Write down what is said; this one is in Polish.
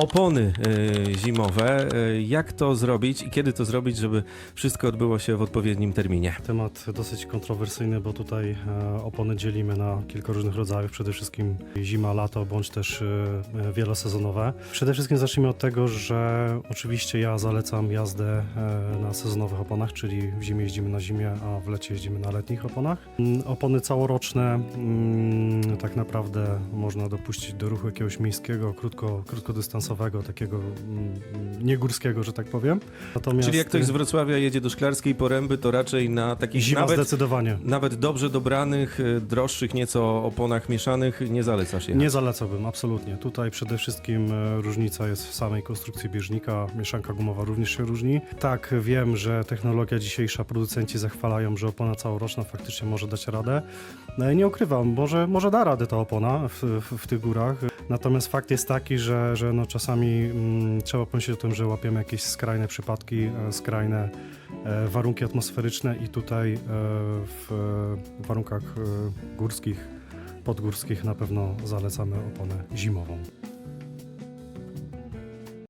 opony e, zimowe. E, Jak to zrobić i kiedy to zrobić, żeby wszystko odbyło się w odpowiednim terminie? Temat dosyć kontrowersyjny, bo tutaj e, opony dzielimy na kilka różnych rodzajów. Przede wszystkim zima, lato, bądź też wielosezonowe. Przede wszystkim zacznijmy od tego, że oczywiście ja zalecam jazdę na sezonowych oponach, czyli w zimie jeździmy na zimie, a w lecie jeździmy na letnich oponach. Mm, Opony całoroczne mm, tak naprawdę można dopuścić do ruchu jakiegoś miejskiego, krótko, krótkodystansowego, takiego mm, niegórskiego, że tak powiem. Natomiast Czyli jak ktoś z Wrocławia jedzie do Szklarskiej Poręby, to raczej na takich Zima nawet, zdecydowanie. nawet dobrze dobranych, e, droższych nieco oponach mieszanych nie zalecasz je. Nie zalecałbym, absolutnie. Tutaj przede wszystkim e, różnica jest w samej konstrukcji bieżnika. Mieszanka gumowa również się różni. Tak, wiem, że technologia dzisiejsza, producenci zachwalają, że opona całoroczna faktycznie może dać radę. No, i nie ukrywam, może, może da radę ta opona w, w, w tych górach. Natomiast fakt jest taki, że, że no czasami mm, trzeba pomyśleć o tym, że łapiemy jakieś skrajne przypadki, e, skrajne e, warunki atmosferyczne i tutaj e, w e, warunkach e, górskich podgórskich na pewno zalecamy oponę zimową.